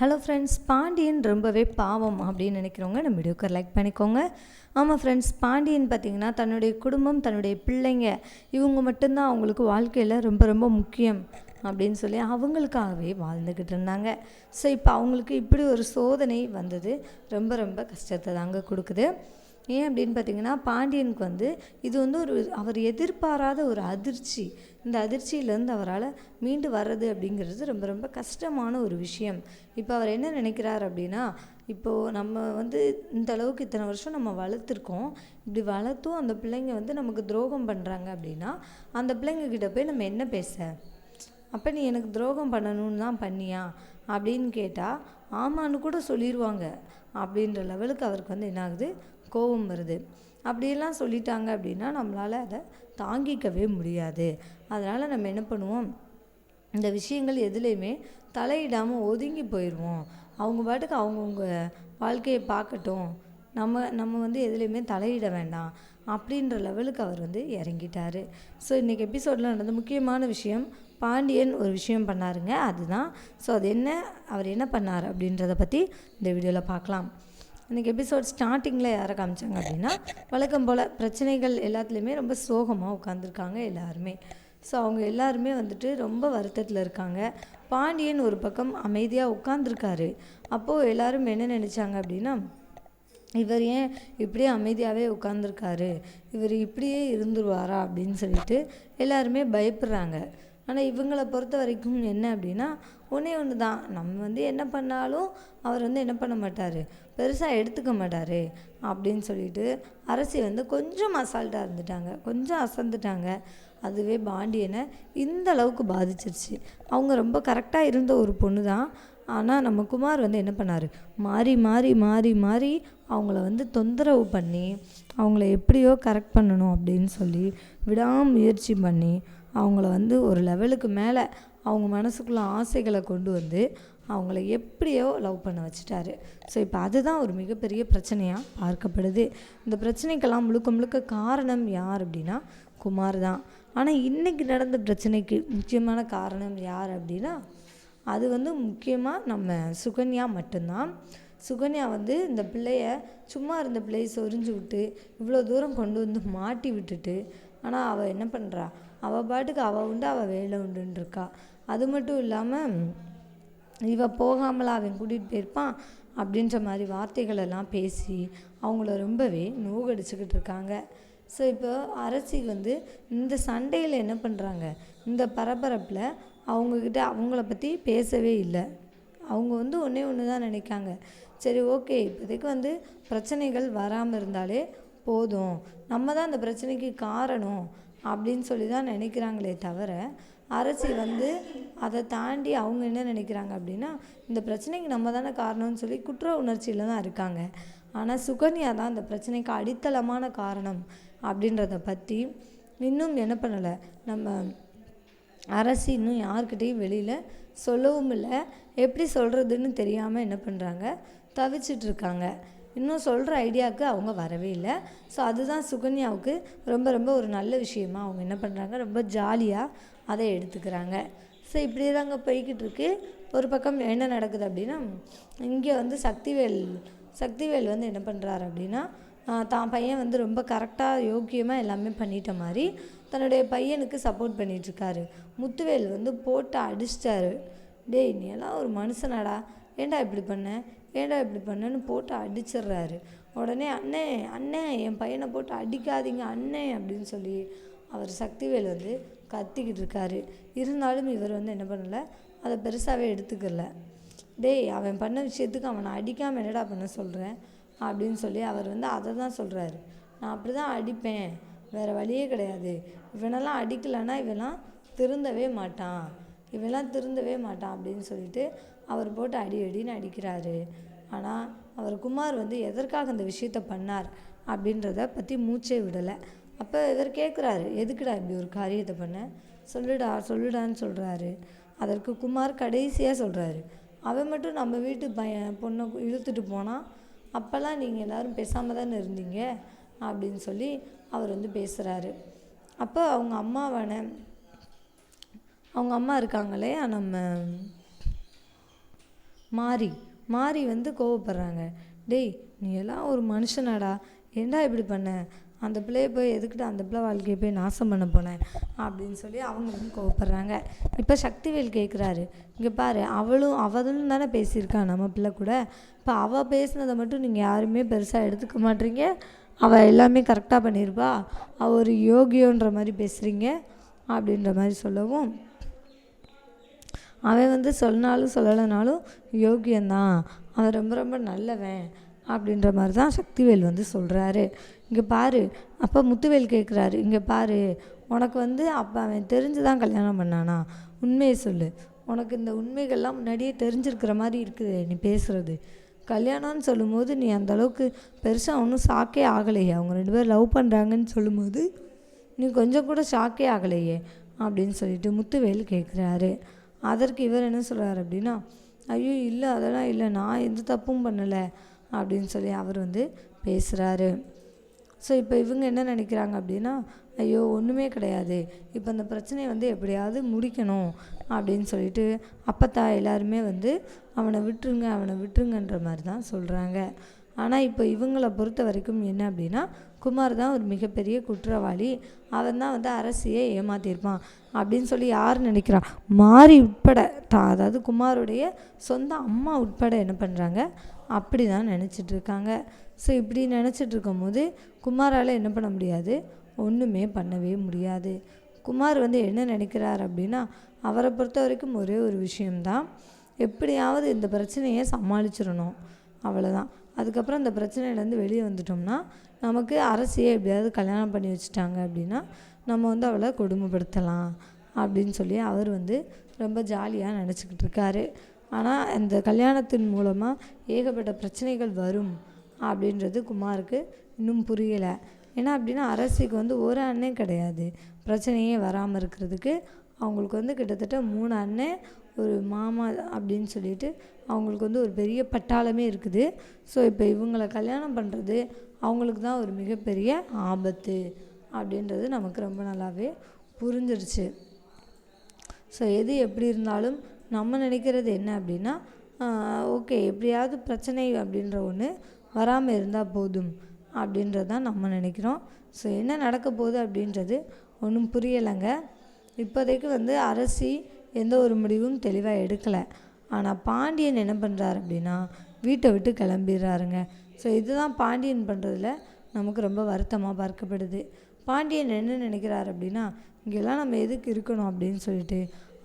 Hello friends Pandian ரொம்பவே பாவம் அப்படின்னு நினைக்கிறவங்க நம்ம வீடியோக்கு லைக் பண்ணிக்கோங்க. ஆமாம் ஃப்ரெண்ட்ஸ் பாண்டியன் பார்த்திங்கன்னா தன்னுடைய குடும்பம் தன்னுடைய பிள்ளைங்க இவங்க மட்டும்தான் அவங்களுக்கு வாழ்க்கையில் ரொம்ப ரொம்ப முக்கியம் அப்படின்னு சொல்லி அவங்களுக்காகவே வாழ்ந்துக்கிட்டு இருந்தாங்க. ஸோ இப்போ அவங்களுக்கு இப்படி ஒரு சோதனை வந்தது. ரொம்ப ரொம்ப கஷ்டத்தை தாங்க கொடுக்குது. ஏன் அப்படின்னு பார்த்தீங்கன்னா பாண்டியனுக்கு வந்து இது வந்து ஒரு அவர் எதிர்பாராத ஒரு அதிர்ச்சி. இந்த அதிர்ச்சியிலேருந்து அவரால் மீண்டு வர்றது அப்படிங்கிறது ரொம்ப ரொம்ப கஷ்டமான ஒரு விஷயம். இப்போ அவர் என்ன நினைக்கிறார் அப்படின்னா இப்போது நம்ம வந்து இந்த அளவுக்கு இத்தனை வருஷம் நம்ம வளர்த்துருக்கோம். இப்படி வளர்த்தும் அந்த பிள்ளைங்க வந்து நமக்கு துரோகம் பண்ணுறாங்க அப்படின்னா அந்த பிள்ளைங்க கிட்ட போய் நம்ம என்ன பேச? அப்போ நீ எனக்கு துரோகம் பண்ணணும்னு தான் பண்ணியா? அப்படின்னு கேட்டால் ஆமான்னு கூட சொல்லிடுவாங்க அப்படின்ற லெவலுக்கு அவருக்கு வந்து என்ன ஆகுது? கோபம் வருது. அப்படியெல்லாம் சொல்லிட்டாங்க அப்படின்னா நம்மளால் அதை தாங்கிக்கவே முடியாது. அதனால் நம்ம என்ன பண்ணுவோம்? இந்த விஷயங்கள் எதுலேயுமே தலையிடாமல் ஒதுங்கி போயிடுவோம் அவங்க பாட்டுக்கு அவங்கவுங்க வாழ்க்கையை பார்க்கட்டும். நம்ம நம்ம வந்து எதுலேயுமே தலையிட வேண்டாம். அப்படின்ற லெவலுக்கு அவர் வந்து இறங்கிட்டார். ஸோ இன்றைக்கி எபிசோடில் நடந்த முக்கியமான விஷயம் பாண்டியன் ஒரு விஷயம் பண்ணாருங்க. அதுதான். ஸோ அது என்ன அவர் என்ன பண்ணார் அப்படின்றத பற்றி இந்த வீடியோவில் பார்க்கலாம். இன்றைக்கி எபிசோட் ஸ்டார்டிங்கில் யாரை காமிச்சாங்க அப்படின்னா வழக்கம் போல் பிரச்சனைகள் எல்லாத்துலேயுமே ரொம்ப சோகமாக உட்காந்துருக்காங்க எல்லாருமே. ஸோ அவங்க எல்லாருமே வந்துட்டு ரொம்ப வருத்தத்தில் இருக்காங்க. பாண்டியன் ஒரு பக்கம் அமைதியாக உட்காந்துருக்காரு அப்போது எல்லாரும் என்ன நினச்சாங்க அப்படின்னா இவர் ஏன் இப்படியே அமைதியாகவே உட்காந்துருக்காரு இவர் இப்படியே இருந்துருவாரா அப்படின்னு சொல்லிட்டு எல்லாருமே பயப்படுறாங்க. ஆனால் இவங்களை பொறுத்த வரைக்கும் என்ன அப்படின்னா ஒன்றே ஒன்று தான் நம்ம வந்து என்ன பண்ணாலும் அவர் வந்து என்ன பண்ண மாட்டார். பெருசாக எடுத்துக்க மாட்டார் அப்படின்னு சொல்லிட்டு அரசி வந்து கொஞ்சம் அசால்ட்டாக இருந்துட்டாங்க. கொஞ்சம் அசந்துட்டாங்க. அதுவே பாண்டியனை இந்த அளவுக்கு பாதிச்சிருச்சு. அவங்க ரொம்ப கரெக்டாக இருந்த ஒரு பொண்ணு தான் ஆனால் நம்ம குமார் வந்து என்ன பண்ணார்? மாறி மாறி மாறி மாறி அவங்கள வந்து தொந்தரவு பண்ணி அவங்கள எப்படியோ கரெக்ட் பண்ணணும் அப்படின்னு சொல்லி விடாமுயற்சி பண்ணி அவங்கள வந்து ஒரு லெவலுக்கு மேலே அவங்க மனசுக்குள்ள ஆசைகளை கொண்டு வந்து அவங்கள எப்படியோ லவ் பண்ண வச்சுட்டாரு. ஸோ இப்போ அதுதான் ஒரு மிகப்பெரிய பிரச்சனையாக பார்க்கப்படுது. இந்த பிரச்சனைக்கெல்லாம் முழுக்க முழுக்க காரணம் யார் அப்படின்னா குமார் தான். ஆனால் இன்றைக்கி நடந்த பிரச்சனைக்கு முக்கியமான காரணம் யார் அப்படின்னா அது வந்து முக்கியமாக நம்ம சுகன்யா மட்டும்தான். சுகன்யா வந்து இந்த பிள்ளைய சும்மா இருந்த பிள்ளையை சொரிஞ்சு விட்டு இவ்வளோ தூரம் கொண்டு வந்து மாட்டி விட்டுட்டு ஆனால் அவள் என்ன பண்ணுறா அவள் பாட்டுக்கு அவள் உண்டு அவள் வேலை உண்டுன்ருக்கா அது மட்டும் இல்லாமல் இவ போகாமலா அவன் கூட்டிகிட்டு போயிருப்பான் அப்படின்ற மாதிரி வார்த்தைகள் எல்லாம் பேசி அவங்கள ரொம்பவே நோகடிச்சுக்கிட்டு இருக்காங்க. ஸோ இப்போ அரசிக்கு வந்து இந்த சண்டையில் என்ன பண்ணுறாங்க இந்த பரபரப்பில் அவங்கக்கிட்ட அவங்கள பற்றி பேசவே இல்லை. அவங்க வந்து ஒன்றே ஒன்று தான் நினைக்காங்க. சரி ஓகே இப்போதைக்கு வந்து பிரச்சனைகள் வராமல் இருந்தாலே போதும். நம்ம தான் அந்த பிரச்சனைக்கு காரணம். அப்படின்னு சொல்லி தான் நினைக்கிறாங்களே தவிர அரசி வந்து அதை தாண்டி அவங்க என்ன நினைக்கிறாங்க அப்படின்னா இந்த பிரச்சனைக்கு நம்ம தானே காரணம்னு சொல்லி குற்ற உணர்ச்சியில் தான் இருக்காங்க. ஆனால் சுகன்யா தான் இந்த பிரச்சனைக்கு அடித்தளமான காரணம் அப்படின்றத பற்றி இன்னும் என்ன பண்ணலை. நம்ம அரசு இன்னும் யார்கிட்டையும் வெளியில் சொல்லவும் இல்லை. எப்படி சொல்கிறதுன்னு தெரியாமல் என்ன பண்ணுறாங்க தவிச்சிட்ருக்காங்க இன்னும் சொல்கிற ஐடியாவுக்கு அவங்க வரவே இல்லை. ஸோ அதுதான் சுகன்யாவுக்கு ரொம்ப ரொம்ப ஒரு நல்ல விஷயமா அவங்க என்ன பண்ணுறாங்க ரொம்ப ஜாலியாக அதை எடுத்துக்கிறாங்க. ஸோ இப்படியே தாங்க போய்கிட்டு இருக்கு ஒரு பக்கம் என்ன நடக்குது அப்படின்னா இங்கே வந்து சக்திவேல் சக்திவேல் வந்து என்ன பண்ணுறாரு அப்படின்னா தான் பையன் வந்து ரொம்ப கரெக்டாக யோக்கியமாக எல்லாமே பண்ணிட்ட மாதிரி தன்னுடைய பையனுக்கு சப்போர்ட் பண்ணிகிட்ருக்காரு முத்துவேல் வந்து போட்டு அடிச்சிட்டாரு. டேய் நீ எல்லாம் ஒரு மனுஷனாடா. ஏண்டா இப்படி பண்ண? ஏன்டா இப்படி பண்ணன்னு போட்டு அடிச்சிடுறாரு. உடனே அண்ணே அண்ணே என் பையனை போட்டு அடிக்காதீங்க அண்ணே அப்படின்னு சொல்லி அவர் சக்திவேல் வந்து கத்திக்கிட்டு இருக்காரு. இருந்தாலும் இவர் வந்து என்ன பண்ணலை அதை பெருசாகவே எடுத்துக்கல. டேய் அவன் பண்ண விஷயத்துக்கு அவனை அடிக்காமல் என்னடா பண்ண சொல்கிறேன் அப்படின்னு சொல்லி அவர் வந்து அதை தான் சொல்கிறாரு நான் அப்படி தான் அடிப்பேன் வேறு வழியே கிடையாது. இவனெல்லாம் அடிக்கலைன்னா இவெல்லாம் திருந்தவே மாட்டான். இவெல்லாம் திருந்தவே மாட்டான் அப்படின்னு சொல்லிட்டு அவர் போட்டு அடி அடின்னு அடிக்கிறாரு. ஆனால் அவர் குமார் வந்து எதற்காக அந்த விஷயத்த பண்ணார் அப்படின்றத பற்றி மூச்சே விடலை. அப்போ இவர் கேட்குறாரு எதுக்குடா இப்படி ஒரு காரியத்தை பண்ண? சொல்லுடா சொல்லுடான்னு சொல்கிறாரு அதற்கு குமார் கடைசியாக சொல்கிறாரு அவன் மட்டும் நம்ம வீட்டு பையன் பொண்ணை இழுத்துட்டு போனால் அப்போல்லாம் நீங்கள் எல்லோரும் பேசாமல் தானே இருந்தீங்க? அப்படின்னு சொல்லி அவர் வந்து பேசுகிறாரு அப்போ அவங்க அம்மாவான அவங்க அம்மா இருக்காங்களே நம்ம மாறி மாறி வந்து கோவப்படுறாங்க. டேய் நீ எல்லாம் ஒரு மனுஷனாடா. ஏன்டா இப்படி பண்ண? அந்த பிள்ளைய போய் எதுக்கிட்ட அந்த பிள்ளை வாழ்க்கையை போய் நாசம் பண்ண போனேன் அப்படின்னு சொல்லி அவங்க வந்து கோவப்படுறாங்க. இப்போ சக்திவேல் கேட்குறாரு இங்கே பாரு அவளும் அவளும் தானே பேசியிருக்கா நம்ம பிள்ளை கூட. இப்போ அவள் பேசுனதை மட்டும் நீங்கள் யாருமே பெருசாக எடுத்துக்க மாட்டீங்க. அவள் எல்லாமே கரெக்டாக பண்ணியிருப்பா. அவள் ஒரு யோகியோன்ற மாதிரி பேசுகிறீங்க அப்படின்ற மாதிரி சொல்லவும் அவன் வந்து சொன்னாலும் சொல்லலைனாலும் யோகியந்தான். அவன் ரொம்ப ரொம்ப நல்லவன் அப்படின்ற மாதிரி தான் சக்திவேல் வந்து சொல்கிறாரு இங்கே பாரு அப்போ முத்துவேல் கேட்குறாரு இங்கே பாரு உனக்கு வந்து அப்போ அவன் தெரிஞ்சு தான் கல்யாணம் பண்ணானா? உண்மையை சொல்லு. உனக்கு இந்த உண்மைகள்லாம் முன்னாடியே தெரிஞ்சிருக்கிற மாதிரி இருக்குது நீ பேசுகிறது கல்யாணம்னு சொல்லும்போது நீ அந்தளவுக்கு பெருசாக ஒன்றும் ஷாக்கே ஆகலையே. அவங்க ரெண்டு பேரும் லவ் பண்ணுறாங்கன்னு சொல்லும்போது நீ கொஞ்சம் கூட ஷாக்கே ஆகலையே அப்படின்னு சொல்லிட்டு முத்துவேல் கேட்குறாரு அதற்கு இவர் என்ன சொல்கிறாரு அப்படின்னா ஐயோ இல்லை அதெல்லாம் இல்லை நான் எந்த தப்பும் பண்ணலை அப்படின்னு சொல்லி அவர் வந்து பேசுகிறாரு ஸோ இப்போ இவங்க என்ன நினைக்கிறாங்க அப்படின்னா ஐயோ ஒன்றுமே கிடையாது. இப்போ அந்த பிரச்சனையை வந்து எப்படியாவது முடிக்கணும் அப்படின்னு சொல்லிட்டு அப்பத்தா எல்லாருமே வந்து அவனை விட்டுருங்க அவனை விட்டுருங்கன்ற மாதிரி தான் சொல்கிறாங்க ஆனால் இப்போ இவங்களை பொறுத்த வரைக்கும் என்ன அப்படின்னா குமார் தான் ஒரு மிகப்பெரிய குற்றவாளி. அவன் தான் வந்து அரசியை ஏமாத்தியிருப்பான் அப்படின்னு சொல்லி யார் நினைக்கிறான் மாறி உட்பட தா அதாவது குமாருடைய சொந்த அம்மா உட்பட என்ன பண்ணுறாங்க அப்படி தான் நினச்சிட்டு இருக்காங்க. ஸோ இப்படி நினச்சிட்டு இருக்கும்போது குமாரால் என்ன பண்ண முடியாது? ஒன்றுமே பண்ணவே முடியாது. குமார் வந்து என்ன நினைக்கிறார் அப்படின்னா அவரை பொறுத்த வரைக்கும் ஒரே ஒரு விஷயம்தான். எப்படியாவது இந்த பிரச்சனையை சமாளிச்சிடணும். அவ்வளோதான் அதுக்கப்புறம் அந்த பிரச்சனையிலேருந்து வெளியே வந்துட்டோம்னா நமக்கு அரசியை எப்படியாவது கல்யாணம் பண்ணி வச்சுட்டாங்க அப்படின்னா நம்ம வந்து அவளை கொடுமைப்படுத்தலாம் அப்படின்னு சொல்லி அவர் வந்து ரொம்ப ஜாலியாக நினச்சிக்கிட்டு இருக்காரு. ஆனால் அந்த கல்யாணத்தின் மூலமாக ஏகப்பட்ட பிரச்சனைகள் வரும் அப்படின்றது குமாருக்கு இன்னும் புரியலை. ஏன்னா அப்படின்னா அரசிக்கு வந்து ஒரு அண்ணன் கிடையாது. பிரச்சனையே வராமல் இருக்கிறதுக்கு அவங்களுக்கு வந்து கிட்டத்தட்ட மூணு அண்ணன் ஒரு மாமா அப்படின்னு சொல்லிட்டு அவங்களுக்கு வந்து ஒரு பெரிய பட்டாளமே இருக்குது. ஸோ இப்போ இவங்களை கல்யாணம் பண்ணுறது அவங்களுக்கு தான் ஒரு மிகப்பெரிய ஆபத்து அப்படின்றது நமக்கு ரொம்ப நல்லாவே புரிஞ்சிருச்சு. ஸோ எது எப்படி இருந்தாலும் நம்ம நினைக்கிறது என்ன அப்படின்னா ஓகே எப்படியாவது பிரச்சனை அப்படின்ற ஒன்று வராமல் இருந்தால் போதும் அப்படின்றது தான் நம்ம நினைக்கிறோம். ஸோ என்ன நடக்க போகுது அப்படின்றது ஒன்றும் புரியலைங்க. இப்போதைக்கு வந்து அரசி எந்த ஒரு முடிவும் தெளிவாக எடுக்கலை. ஆனால் பாண்டியன் என்ன பண்ணுறாரு அப்படின்னா வீட்டை விட்டு கிளம்பிடுறாருங்க. ஸோ இதுதான் பாண்டியன் பண்ணுறதுல நமக்கு ரொம்ப வருத்தமாக பார்க்கப்படுது. பாண்டியன் என்ன நினைக்கிறாரு அப்படின்னா இங்கெல்லாம் நம்ம எதுக்கு இருக்கணும் அப்படின்னு சொல்லிட்டு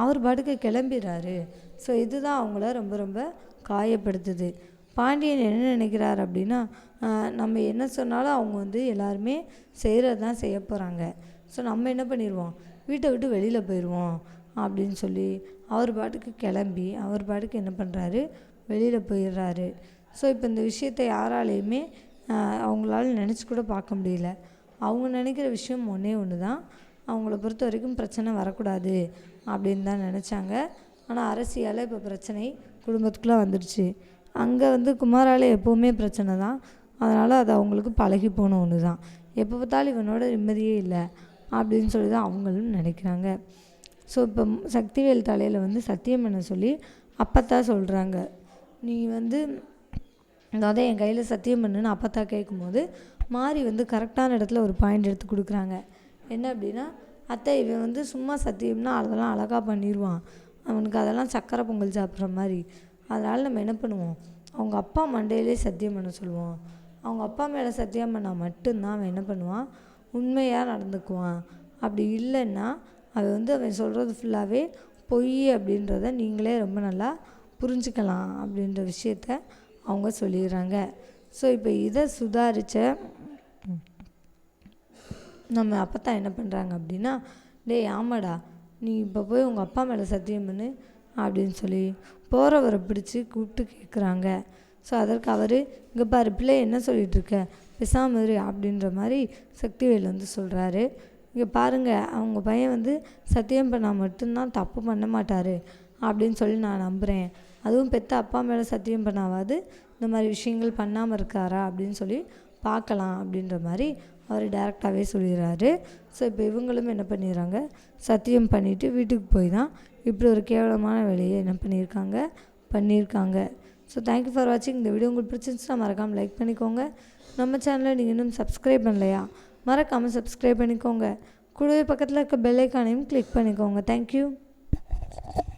அவர் பாட்டுக்கு கிளம்பிடுறாரு. ஸோ இதுதான் அவங்கள ரொம்ப ரொம்ப காயப்படுத்துது. பாண்டியன் என்ன நினைக்கிறார் அப்படின்னா நம்ம என்ன சொன்னாலும் அவங்க வந்து எல்லாருமே செய்கிறது தான் செய்ய போகிறாங்க ஸோ நம்ம என்ன பண்ணிடுவோம்? வீட்டை விட்டு வெளியில் போயிடுவோம். அப்படின்னு சொல்லி அவர் பாட்டுக்கு கிளம்பி அவர் பாட்டுக்கு என்ன பண்ணுறாரு வெளியில் போயிடுறாரு. ஸோ இப்போ இந்த விஷயத்தை யாராலையுமே அவங்களால நினச்சி கூட பார்க்க முடியல. அவங்க நினைக்கிற விஷயம் ஒன்றே ஒன்று தான் அவங்கள பொறுத்த வரைக்கும் பிரச்சனை வரக்கூடாது அப்படின்னு தான் நினச்சாங்க. ஆனால் அரசியால் இப்போ பிரச்சனை குடும்பத்துக்குள்ளே வந்துடுச்சு. அங்கே வந்து குமாரால் எப்போவுமே பிரச்சனை தான். அதனால் அது அவங்களுக்கு பழகி போன ஒன்று தான் எப்போ பார்த்தாலும் இவனோட நிம்மதியே இல்லை அப்படின்னு சொல்லி தான் அவங்களும் நினைக்கிறாங்க. ஸோ இப்போ சக்திவேல் தலையில் வந்து சத்தியம் பண்ண சொல்லி அப்பத்தா சொல்கிறாங்க நீ வந்து அதாவது என் கையில் சத்தியம் பண்ணுன்னு அப்பத்தா கேட்கும்போது மாறி வந்து கரெக்டான இடத்துல ஒரு பாயிண்ட் எடுத்து கொடுக்குறாங்க. என்ன அப்படின்னா அத்தை இவன் வந்து சும்மா சத்தியம்னா அதெல்லாம் அழகாக பண்ணிடுவான் அவனுக்கு அதெல்லாம் சக்கரை பொங்கல் சாப்பிட்ற மாதிரி. அதனால் நம்ம என்ன பண்ணுவோம்? அவங்க அப்பா மண்டையிலே சத்தியம் பண்ண சொல்லுவோம். அவங்க அப்பா மேலே சத்தியம் பண்ணால் மட்டும்தான் அவன் என்ன பண்ணுவான்? உண்மையாக நடந்துக்குவான். அப்படி இல்லைன்னா அது வந்து அவன் சொல்கிறது ஃபுல்லாகவே பொய் அப்படின்றத நீங்களே ரொம்ப நல்லா புரிஞ்சுக்கலாம் அப்படின்ற விஷயத்த அவங்க சொல்லிடுறாங்க. ஸோ இப்போ இதை சுதாரித்த நம்ம அப்பத்தான் என்ன பண்ணுறாங்க அப்படின்னா டேய் ஆமாடா நீ இப்போ போய் உங்கள் அப்பா மேலே சத்தியம் பண்ணு அப்படின்னு சொல்லி போகிறவரை பிடிச்சி கூப்பிட்டு கேட்குறாங்க ஸோ அதற்கு அவர் இங்கே பாரு பிள்ளை என்ன சொல்லிகிட்ருக்க இருக்க? இரு அப்படின்ற மாதிரி சக்திவேல் வந்து சொல்கிறாரு இங்கே பாருங்கள் அவங்க பையன் வந்து சத்தியம் பண்ணால் மட்டும்தான் தப்பு பண்ண மாட்டார் அப்படின்னு சொல்லி நான் நம்புகிறேன் அதுவும் பெத்த அப்பா மேலே சத்தியம் பண்ணாவாது இந்த மாதிரி விஷயங்கள் பண்ணாமல் இருக்காரா அப்படின்னு சொல்லி பார்க்கலாம் அப்படின்ற மாதிரி அவர் டேரெக்டாகவே சொல்லிடுறாரு. ஸோ இப்போ இவங்களும் என்ன பண்ணிடுறாங்க சத்தியம் பண்ணிவிட்டு வீட்டுக்கு போய் தான் இப்படி ஒரு கேவலமான வேலையை என்ன பண்ணியிருக்காங்க பண்ணியிருக்காங்க. ஸோ தேங்க்யூ ஃபார் வாட்சிங் இந்த வீடியோ உங்களுக்கு பிடிச்சிருந்துச்சுன்னா மறக்காமல் லைக் பண்ணிக்கோங்க. நம்ம சேனலை நீங்கள் இன்னும் சப்ஸ்கிரைப் பண்ணலையா? மறக்காமல் சப்ஸ்கிரைப் பண்ணிக்கோங்க. கூடவே பக்கத்தில் இருக்க பெல்லைக்கானையும் கிளிக் பண்ணிக்கோங்க. தேங்க்யூ